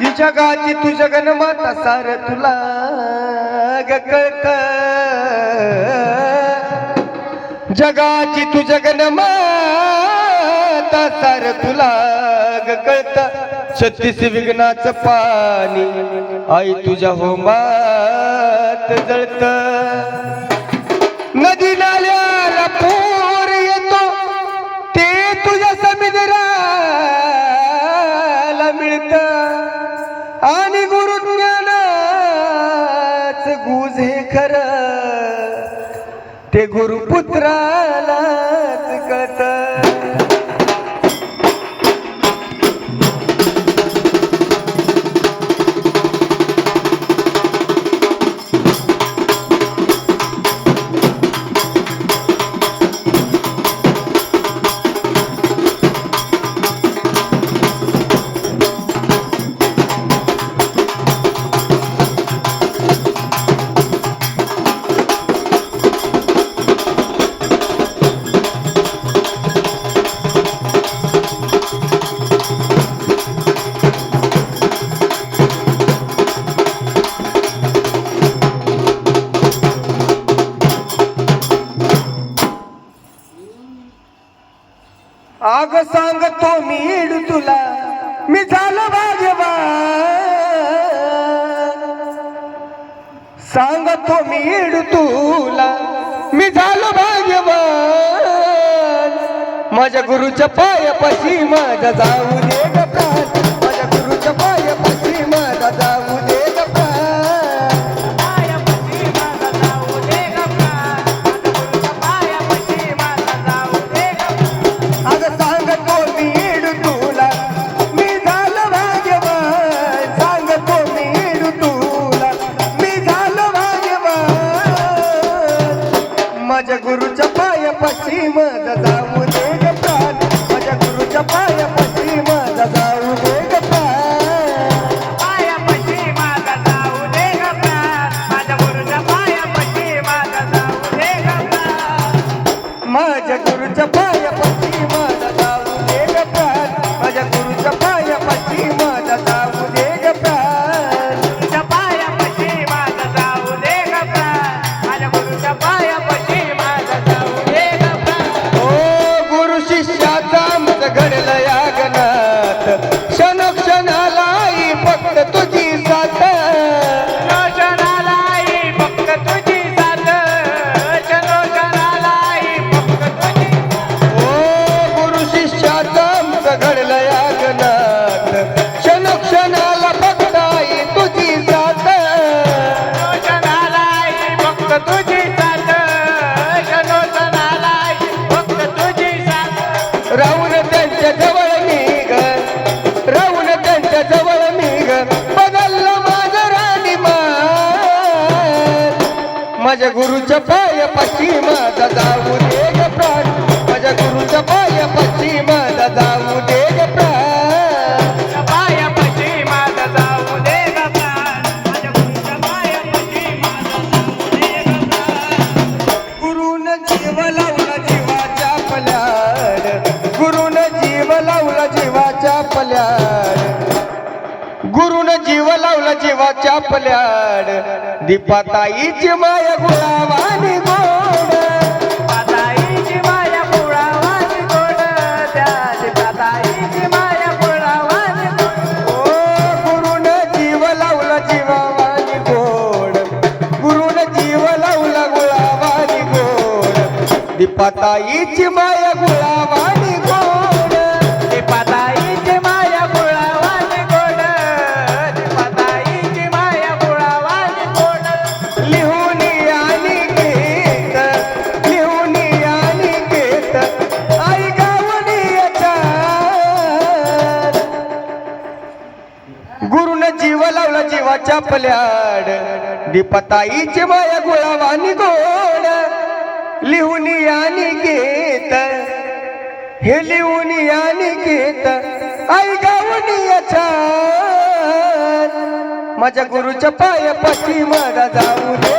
ही जगाची तू जगन्माता सार तुला ग कळत. जगाची तू जगन्माता सार तुला ग कळत. छत्तीस विघ्नाचं पाणी आई तुझ्या होमात जळत. ते गुरुपुत्रालाच अग सांगतो मी इड तुला. मी झालो भाग्यवान. सांगतो मी इड तुला. मी झालो भाग्यवान. माझ्या गुरुच्या पायापाशी माझा जाऊ दे माझ्या गुरुच्या पायापाशी माझ्या गुरुच्या पायापाशी माझा जाऊ दे प्राण. माझ्या गुरुच्या पायापाशी माझ्या गुरुच्या पाय पश्चिम दादा दे प्राण. माझ्या गुरुच्या पाय पश्चिम दादा गुरुन जीव लावला जीवाच्या पल्याड दीपाताईची माया गुलावानी गोड पाताईची माया पुळावानी गोड. त्या पाताईची माया पुळावानी गोड. ओ गुरुन जीव लावला जीवावानी गोड गुरुन जीव लावला गुलावानी गोड दीपाताईची माया जीवाच्या पल्याड दीपताईची माया गुळावानी गोड. लिहून आणि घेत हे लिहून आणि घेत आई गावनी माझ्या गुरुच्या पायापाशी माझा जाऊ दे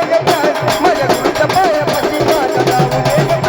माझ्या गुरुच्या पायापाशी माझा जाऊ दे